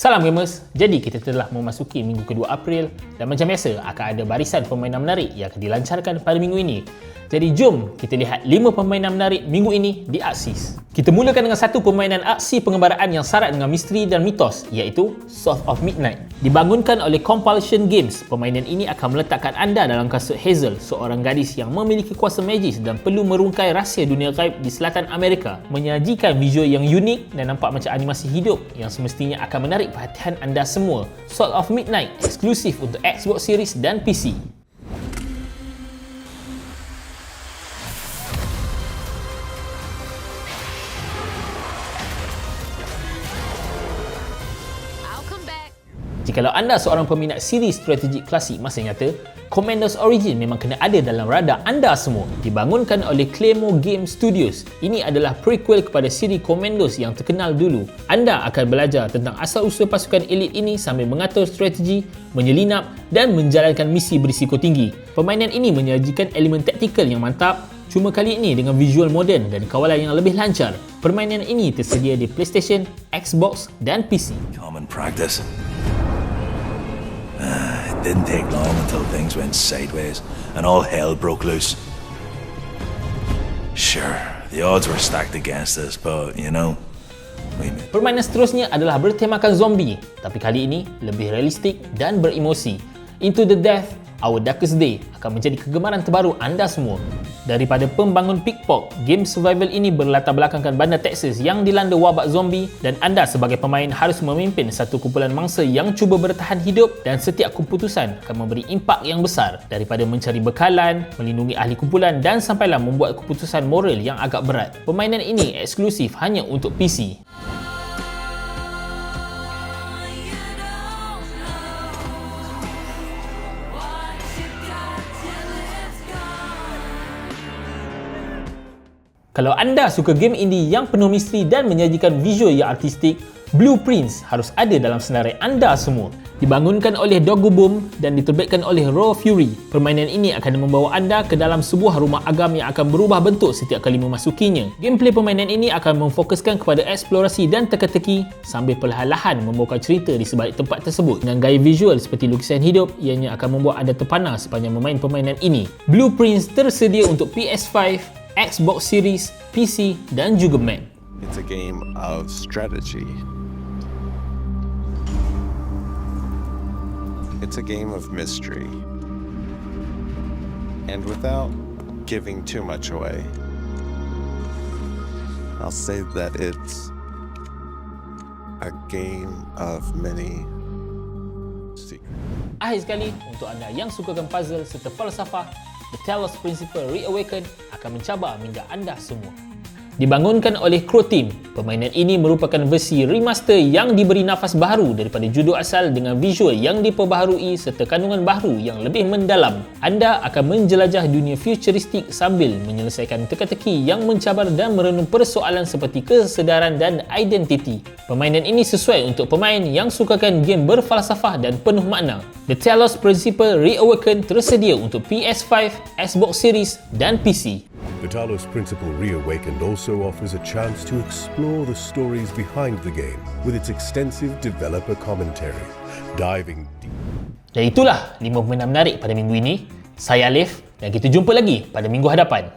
Salam gamers, jadi kita telah memasuki minggu kedua April dan macam biasa akan ada barisan permainan menarik yang akan dilancarkan pada minggu ini. Jadi jom kita lihat 5 permainan menarik minggu ini di Axis. Kita mulakan dengan satu permainan aksi pengembaraan yang syarat dengan misteri dan mitos iaitu Source of Midnight. Dibangunkan oleh Compulsion Games, permainan ini akan meletakkan anda dalam kasut Hazel, seorang gadis yang memiliki kuasa magis dan perlu merungkai rahsia dunia gaib di selatan Amerika. Menyajikan visual yang unik dan nampak macam animasi hidup yang semestinya akan menarik perhatian anda semua. Source of Midnight eksklusif untuk Xbox Series dan PC. Jikalau anda seorang peminat siri strategik klasik masa nyata, Commandos Origin memang kena ada dalam radar anda semua. Dibangunkan oleh Claymore Game Studios, ini adalah prequel kepada siri Commandos yang terkenal dulu. Anda akan belajar tentang asal-usul pasukan elit ini sambil mengatur strategi, menyelinap dan menjalankan misi berisiko tinggi. Permainan ini menyajikan elemen taktikal yang mantap, Cuma kali ini dengan visual moden dan kawalan yang lebih lancar. Permainan ini tersedia di PlayStation, Xbox dan PC. Common practice. Didn't take long until things went sideways and all hell broke loose. Sure, the odds were stacked against us, but you know, we made Permainan seterusnya adalah bertemakan zombie, tapi kali ini lebih realistik dan beremosi. Into the Death, Our Darkest Day akan menjadi kegemaran terbaru anda semua. Daripada pembangun Pickpock, game survival ini berlatar belakangkan bandar Texas yang dilanda wabak zombie dan anda sebagai pemain harus memimpin satu kumpulan mangsa yang cuba bertahan hidup dan setiap keputusan akan memberi impak yang besar daripada mencari bekalan, melindungi ahli kumpulan dan sampailah membuat keputusan moral yang agak berat. Permainan ini eksklusif hanya untuk PC. Kalau anda suka game indie yang penuh misteri dan menyajikan visual yang artistik, Blueprints harus ada dalam senarai anda semua. Dibangunkan oleh Doggo Boom dan diterbitkan oleh Raw Fury, permainan ini akan membawa anda ke dalam sebuah rumah agam yang akan berubah bentuk setiap kali memasukinya. Gameplay permainan ini akan memfokuskan kepada eksplorasi dan teka-teki sambil perlahan-lahan membawa cerita di sebalik tempat tersebut. Dengan gaya visual seperti lukisan hidup, ianya akan membuat anda terpana sepanjang memain permainan ini. Blueprints tersedia untuk PS5, Xbox Series, PC dan juga Mac. It's a game of strategy. It's a game of mystery. And without giving too much away, I'll say that it's a game of many secrets. Akhir sekali, untuk anda yang sukakan puzzle serta falsafah, The Talos Principle Reawaken akan mencabar minda anda semua. Dibangunkan oleh Crow Team, permainan ini merupakan versi remaster yang diberi nafas baru daripada judul asal dengan visual yang diperbaharui serta kandungan baru yang lebih mendalam. Anda akan menjelajah dunia futuristik sambil menyelesaikan teka-teki yang mencabar dan merenung persoalan seperti kesedaran dan identiti. Permainan ini sesuai untuk pemain yang sukakan game berfalsafah dan penuh makna. The Talos Principle Reawaken tersedia untuk PS5, Xbox Series dan PC. The Talos Principle Reawakened also offers a chance to explore the stories behind the game with its extensive developer commentary, diving deep. Dan itulah 5 permainan menarik pada minggu ini. Saya Alif dan kita jumpa lagi pada minggu hadapan.